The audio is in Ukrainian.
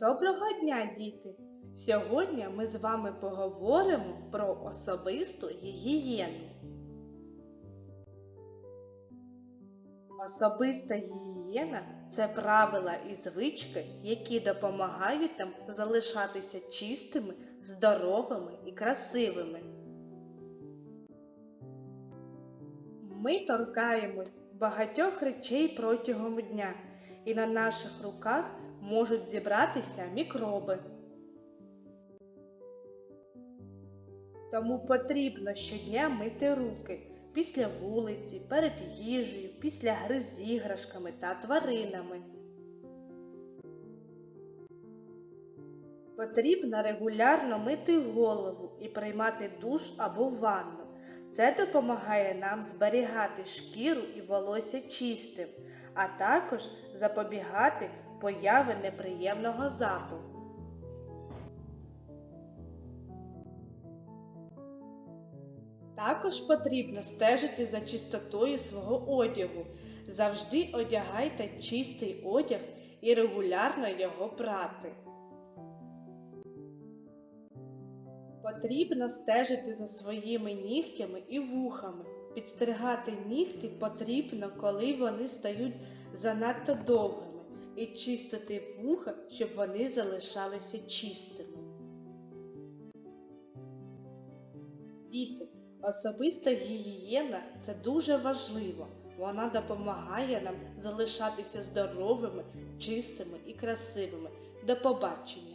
Доброго дня, діти! Сьогодні ми з вами поговоримо про особисту гігієну. Особиста гігієна це правила і звички, які допомагають нам залишатися чистими, здоровими і красивими. Ми торкаємось багатьох речей протягом дня, і на наших руках можуть зібратися мікроби. Тому потрібно щодня мити руки після вулиці, перед їжею, після гри з іграшками та тваринами. Потрібно регулярно мити голову і приймати душ або ванну. Це допомагає нам зберігати шкіру і волосся чистим, а також запобігати появи неприємного запаху. Також потрібно стежити за чистотою свого одягу. Завжди одягайте чистий одяг і регулярно його прати. Потрібно стежити за своїми нігтями і вухами. Підстригати нігті потрібно, коли вони стають занадто довгими, і чистити вуха, щоб вони залишалися чистими. Діти, особиста гігієна це дуже важливо. Вона допомагає нам залишатися здоровими, чистими і красивими. До побачення!